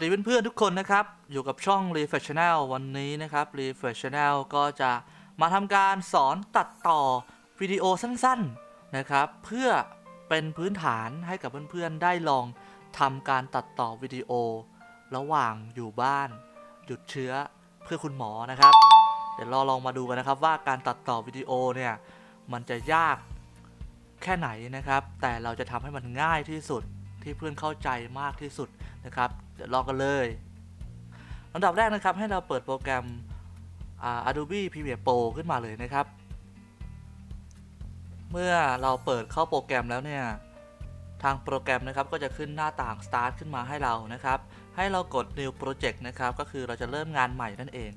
วัสดีเพื่อนๆทุกคนนะครับ อยู่กับช่อง Refresh Channel วันนี้นะครับ Refresh Channel ก็จะมาทำการสอนตัดต่อวิดีโอสั้นๆนะครับ เพื่อเป็นพื้นฐานให้กับเพื่อนๆได้ลองทำการตัดต่อวิดีโอ ระหว่างอยู่บ้าน หยุดเชื้อเพื่อคุณหมอนะครับ เดี๋ยวเราลองมาดูกันนะครับว่าการตัดต่อวิดีโอเนี่ยมันจะยากแค่ไหนนะครับ แต่เราจะทำให้มันง่ายที่สุด ที่เพื่อนเข้าใจมากที่สุดนะครับเดี๋ยวลองกันเลยลำดับแรกนะครับให้เราเปิดโปรแกรม Adobe Premiere Pro ขึ้นมาเลยนะครับ เมื่อเราเปิดเข้าโปรแกรมแล้วเนี่ยทางโปรแกรมนะครับก็จะขึ้นหน้าต่าง Start ขึ้นมาให้เรานะครับ ให้เรากด New Project นะครับก็คือเราจะเริ่มงานใหม่นั่นเอง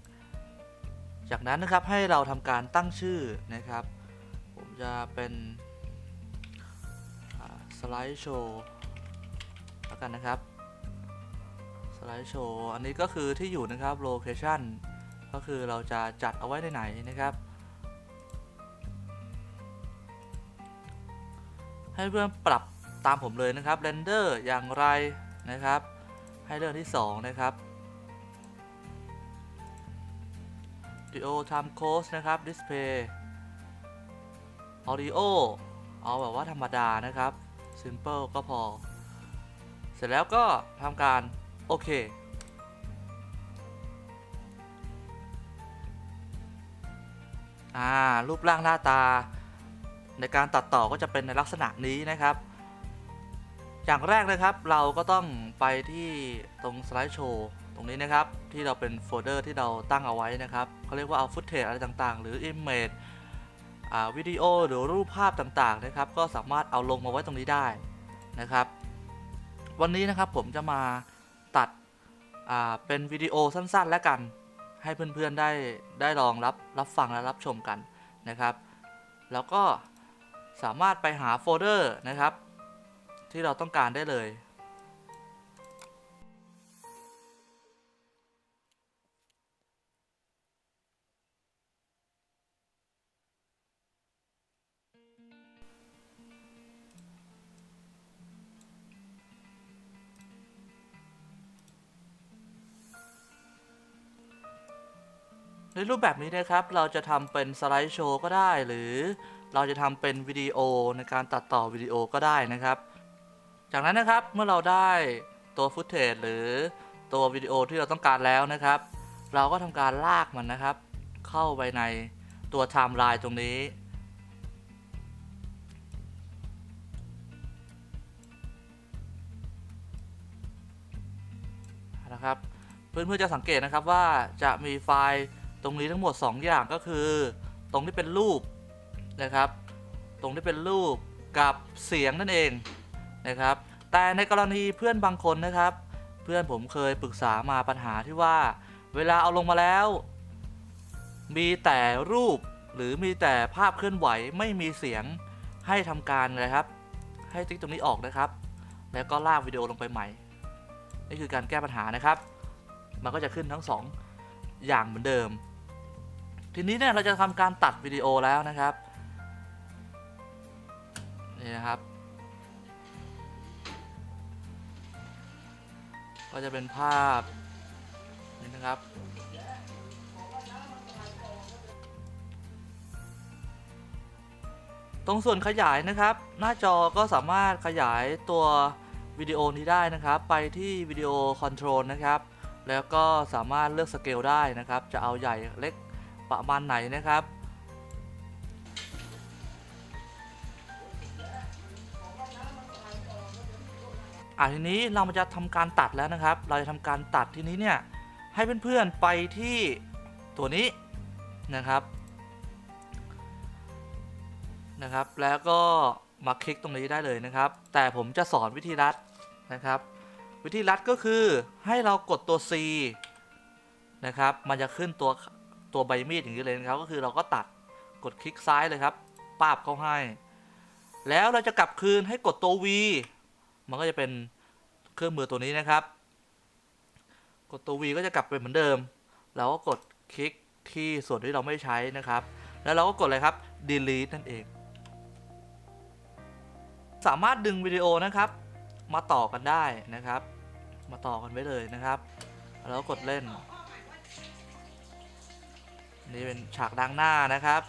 จากนั้นนะครับให้เราทำการตั้งชื่อนะครับ ผมจะเป็นสไลด์โชว์ แล้วกันนะครับสไลด์โชว์อันนี้ก็คือที่อยู่นะครับโลเคชันก็คือเราจะจัดเอาไว้ในไหนนะครับ ให้เพื่อนปรับตามผมเลยนะครับเรนเดอร์อย่างไรนะครับ ให้เลือกที่ 2 นะครับ Audio Time Course นะครับ Display Audio เอาแบบว่าธรรมดานะครับ Simple ก็พอ ร็จแล้วก็ทำการโอเค อ่า รูปร่างหน้าตา ในการตัดต่อก็จะเป็นในลักษณะนี้นะครับ อย่างแรกนะครับเราก็ต้องไปที่ตรงสไลด์โชว์ตรงนี้นะครับที่เราเป็นโฟลเดอร์ที่เราตั้งเอาไว้นะครับเขาเรียกว่าเอาฟุตเทจอะไรต่างๆ หรือ Image อ่าวิดีโอหรือรูปภาพต่างๆนะครับ ก็สามารถเอาลงมาไว้ตรงนี้ได้นะครับ วันนี้นะครับผมจะมาตัดเป็นวิดีโอสั้นๆ แล้วกัน ให้เพื่อนๆได้ได้ลองรับรับฟังและรับชมกันนะครับ แล้วก็สามารถไปหาโฟลเดอร์นะครับ ที่เราต้องการได้เลย รูปแบบนี้นะครับ เราจะทำเป็นสไลด์โชว์ก็ได้ หรือเราจะทำเป็นวิดีโอในการตัดต่อวิดีโอก็ได้นะครับ จากนั้นนะครับเมื่อเราได้ตัวฟุตเทจหรือตัววิดีโอที่เราต้องการแล้วนะครับ เราก็ทำการลากมันนะครับ เข้าไปในตัวไทม์ไลน์ตรงนี้นะครับเพื่อนๆจะสังเกตนะครับว่าจะมีไฟล์ ตรงนี้ทั้งหมด 2 อย่างก็คือ ตรงที่เป็นรูปนะครับ ตรงที่เป็นรูปกับเสียงนั่นเองนะครับ แต่ในกรณีเพื่อนบางคนนะครับ เพื่อนผมเคยปรึกษามาปัญหาที่ว่า เวลาเอาลงมาแล้ว มีแต่รูปหรือมีแต่ภาพเคลื่อนไหวไม่มีเสียงให้ทำการเลยครับ ให้ติ๊กตรงนี้ออกนะครับ แล้วก็ลากวิดีโอลงไปใหม่นี่คือการแก้ปัญหานะครับ มันก็จะขึ้นทั้ง 2 อย่างเหมือนเดิม ทีนี้เนี่ยเราจะทำการตัดวิดีโอแล้วนะครับนี่นะครับ ก็จะเป็นภาพนี่นะครับตรงส่วนขยายนะครับ หน้าจอก็สามารถขยายตัววิดีโอนี้ได้นะครับ ไปที่วิดีโอคอนโทรลนะครับ แล้วก็สามารถเลือกสเกลได้นะครับ จะเอาใหญ่เล็ก ประมาณไหนนะครับ อะทีนี้เรามาจะทำการตัดแล้วนะครับ เราจะทำการตัดทีนี้เนี่ยให้เพื่อนๆไปที่ตัวนี้นะครับนะครับ แล้วก็มาคลิกตรงนี้ได้เลยนะครับ แต่ผมจะสอนวิธีรัดนะครับ วิธีรัดก็คือให้เรากดตัว C นะครับ มันจะขึ้นตัว ตัวใบมีดอย่างนี้เลยนะครับก็คือเราก็ตัดกดคลิกซ้ายเลยครับปาบเข้าให้ แล้วเราจะกลับคืนให้กดตัว V มันก็จะเป็นเครื่องมือตัวนี้นะครับ กดตัว V ก็จะกลับไปเหมือนเดิม เราก็กดคลิกที่ส่วนที่เราไม่ใช้นะครับ แล้วเราก็กดเลยครับ delete นั่นเอง สามารถดึงวิดีโอนะครับ มาต่อกันได้นะครับ มาต่อกันไว้เลยนะครับ แล้วกดเล่น นี่เป็นฉากดังหน้านะครับ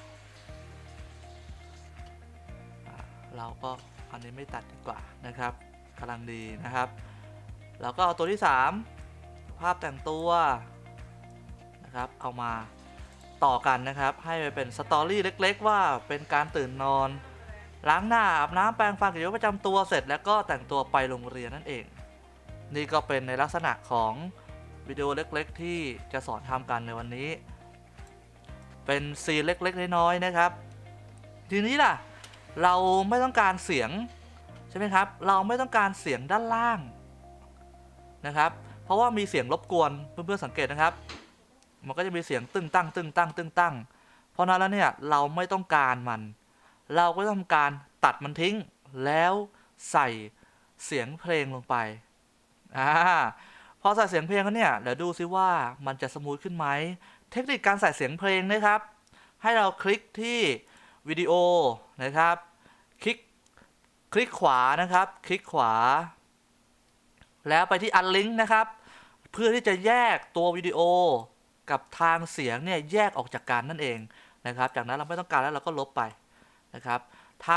เราก็อันนี้ไม่ตัดดีกว่านะครับกำลังดีนะครับ แล้วก็เอาตัวที่ 3 ภาพแต่งตัวนะครับ เอามาต่อกันนะครับ ให้ไปเป็นสตอรี่เล็ก ๆ ว่าเป็นการตื่นนอน ล้างหน้าอาบน้ำแปรงฟันกิจวัตรประจำตัวเสร็จ แล้วก็แต่งตัวไปโรงเรียนนั่นเอง นี่ก็เป็นในลักษณะของวิดีโอเล็ก ๆ ที่จะสอนทำกันในวันนี้ เป็นซีเล็กๆน้อยๆนะครับ ทีนี้ล่ะ เราไม่ต้องการเสียงใช่ไหมครับ เราไม่ต้องการเสียงด้านล่างนะครับ เพราะว่ามีเสียงรบกวนเพื่อนๆสังเกตนะครับ มันก็จะมีเสียงตึ้งตั้งตึ้งตั้งตึ้งตั้งเพราะนั้นแล้วเนี่ยเราไม่ต้องการมัน เราก็ต้องทำการตัดมันทิ้งแล้วใส่เสียงเพลงลงไปอ่า พอใส่เสียงเพลงแล้วเนี่ยเดี๋ยวดูซิว่ามันจะสมูทขึ้นไหม เทคนิคการใส่เสียงเพลงนะครับ ให้เราคลิกที่วิดีโอนะครับ คลิกคลิกขวานะครับ คลิกขวา แล้วไปที่อันลิงก์นะครับ เพื่อที่จะแยกตัววิดีโอกับทางเสียงเนี่ยแยกออกจากกันนั่นเองนะครับ จากนั้นเราไม่ต้องการแล้วเราก็ลบไปนะครับท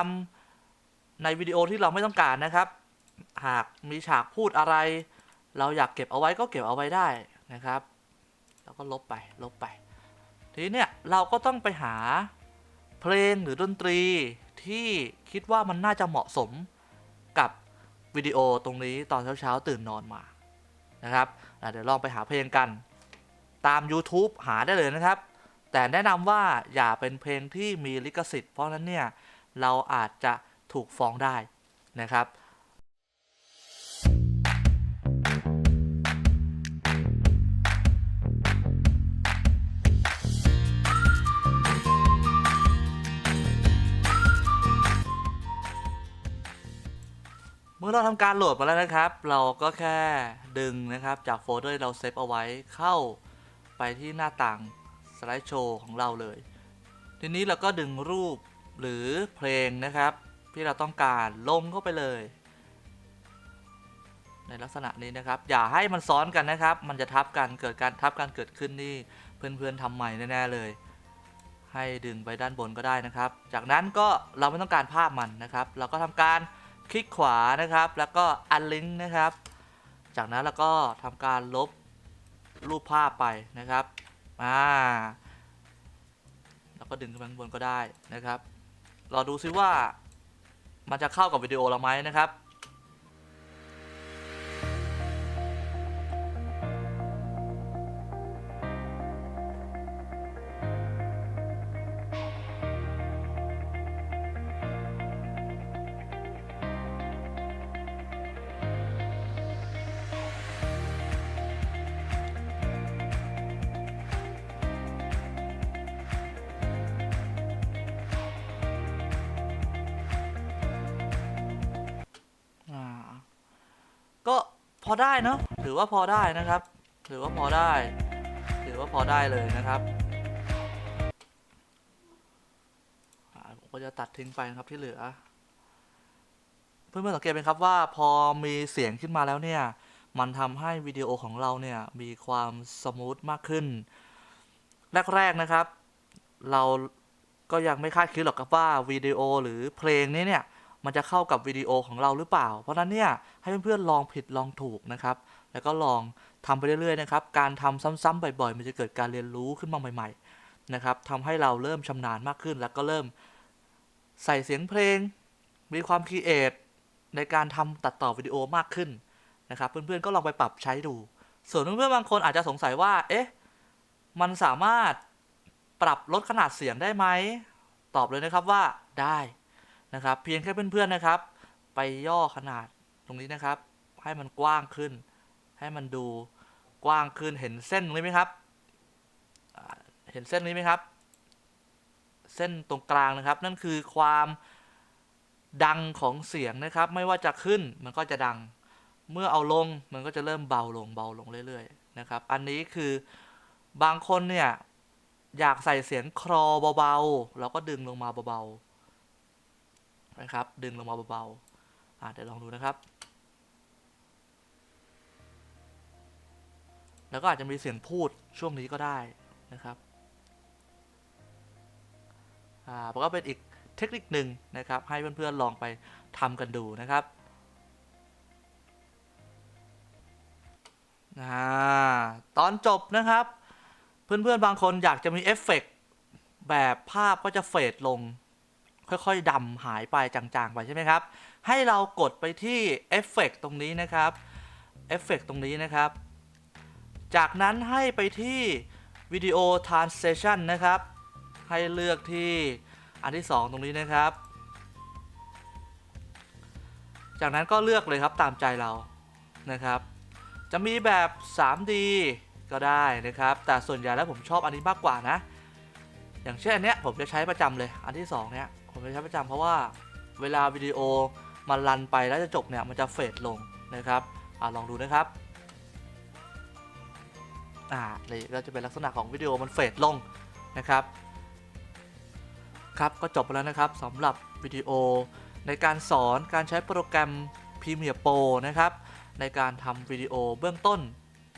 ำในวิดีโอที่เราไม่ต้องการนะครับ หากมีฉากพูดอะไร เราอยากเก็บเอาไว้ก็เก็บเอาไว้ได้นะครับ แล้วก็ลบไปลบไป ทีนี้เนี่ยเราก็ต้องไปหาเพลงหรือดนตรีที่คิดว่ามันน่าจะเหมาะสมกับวิดีโอตรงนี้ตอนเช้าๆ ตื่นนอนมานะครับเดี๋ยวลองไปหาเพลงกัน ตาม YouTube หาได้เลยนะครับ แต่แนะนำว่าอย่าเป็นเพลงที่มีลิขสิทธิ์เพราะนั้นเนี่ยเราอาจจะถูกฟ้องได้นะครับ เมื่อเราทำการโหลดมาแล้วนะครับ เราก็แค่ดึงนะครับจากโฟลเดอร์ที่เราเซฟเอาไว้เข้าไปที่หน้าต่างสไลด์โชว์ของเราเลย ทีนี้เราก็ดึงรูปหรือเพลงนะครับ ที่เราต้องการลงเข้าไปเลย ในลักษณะนี้นะครับ อย่าให้มันซ้อนกันนะครับ มันจะทับกันเกิดการทับกันเกิดขึ้นนี่เพื่อนๆทำใหม่แน่ๆเลย ให้ดึงไปด้านบนก็ได้นะครับ จากนั้นก็เราไม่ต้องการภาพมันนะครับ เราก็ทำการ คลิกขวานะครับ แล้วก็อันลิงก์นะครับ จากนั้นเราก็ทำการลบรูปภาพไปนะครับอ่าแล้วก็ดึงขึ้นไปข้างบนก็ได้นะครับรอดูซิว่ามันจะเข้ากับวิดีโอเราไหมนะครับ พอได้เนาะถือว่าพอได้นะครับ ถือว่าพอได้ ถือว่าพอได้เลยนะครับผมก็จะตัดทิ้งไปนะครับที่เหลือ เพื่อนๆสังเกตไหมครับว่าพอมีเสียงขึ้นมาแล้วเนี่ย มันทำให้วิดีโอของเราเนี่ยมีความสมูทมากขึ้น แรกๆนะครับ เราก็ยังไม่คาดคิดหรอกครับว่าวิดีโอหรือเพลงนี้เนี่ย มันจะเข้ากับวิดีโอของเราหรือเปล่า เพราะนั้นเนี่ยให้เพื่อนๆลองผิดลองถูกนะครับ แล้วก็ลองทำไปเรื่อยๆนะครับ การทำซ้ำๆบ่อยๆ มันจะเกิดการเรียนรู้ขึ้นมาใหม่ๆนะครับทำให้เราเริ่มชำนาญมากขึ้น แล้วก็เริ่มใส่เสียงเพลง มีความคิดเอทในการทำตัดต่อวิดีโอมากขึ้นนะครับเพื่อนๆก็ลองไปปรับใช้ดู ส่วนเพื่อนๆบางคนอาจจะสงสัยว่า เอ๊ะ มันสามารถปรับลดขนาดเสียงได้ไหม ตอบเลยนะครับว่าได้ นะครับ เพียงแค่เพื่อนๆนะครับ ไปย่อขนาดตรงนี้นะครับ ให้มันกว้างขึ้น ให้มันดูกว้างขึ้นเห็นเส้นตรงนี้ไหมครับ เห็นเส้นนี้ไหมครับ เส้นตรงกลางนะครับ นั่นคือความดังของเสียงนะครับ ไม่ว่าจะขึ้นมันก็จะดัง เมื่อเอาลงมันก็จะเริ่มเบาลงเบาลงเรื่อยๆนะครับ อันนี้คือบางคนเนี่ยอยากใส่เสียงคลอเบาๆ เราก็ดึงลงมาเบาๆ นะครับ ดึงลงมาเบาๆอ่าเดี๋ยวลองดูนะครับ แล้วก็อาจจะมีเสียงพูดช่วงนี้ก็ได้นะครับอ่าก็เป็นอีกเทคนิคหนึ่งนะครับ ให้เพื่อนๆลองไปทำกันดูนะครับอ่าตอนจบนะครับ เพื่อนๆบางคนอยากจะมีเอฟเฟกต์แบบภาพก็จะเฟดลง ค่อยๆดำหายไปจางๆไปใช่ไหมครับ ให้เรากดไปที่เอฟเฟกต์ตรงนี้นะครับเอฟเฟกต์ตรงนี้นะครับ จากนั้นให้ไปที่วิดีโอ translation นะครับ ให้เลือกที่อันที่ 2 ตรงนี้นะครับ จากนั้นก็เลือกเลยครับตามใจเรานะครับ จะมีแบบ 3D ก็ได้นะครับ แต่ส่วนใหญ่แล้วผมชอบอันนี้มากกว่านะ อย่างเช่นอันเนี้ยผมจะใช้ประจำเลยอันที่ 2 เนี้ย ผมจะใช้ประจำเพราะว่าเวลาวิดีโอมันรันไปแล้วจะจบเนี่ยมันจะเฟดลงนะครับอลองดูนะครับอ่านี่ก็จะเป็นลักษณะของวิดีโอมันเฟดลงนะครับ ครับก็จบไปแล้วนะครับสำหรับวิดีโอในการสอนการใช้โปรแกรม Premiere Pro นะครับในการทำวิดีโอเบื้องต้น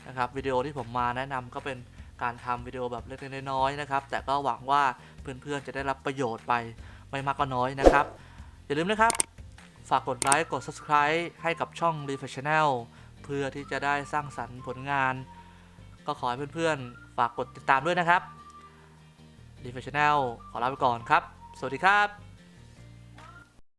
นะครับวิดีโอที่ผมมาแนะนำก็เป็นการทำวิดีโอแบบเล็กๆน้อยๆนะครับ แต่ก็หวังว่าเพื่อนๆจะได้รับประโยชน์ไป ไม่มากก็น้อยนะครับ อย่าลืมนะครับ ฝากกดไลค์กด Subscribe ให้กับช่อง r e f r e s Channel เพื่อที่จะได้สร้างสรรค์ผลงาน ก็ขอให้เพื่อนๆ ฝากกดติดตามด้วยนะครับ r e f r e s Channel ขอลาไปก่อนครับ สวัสดีครับ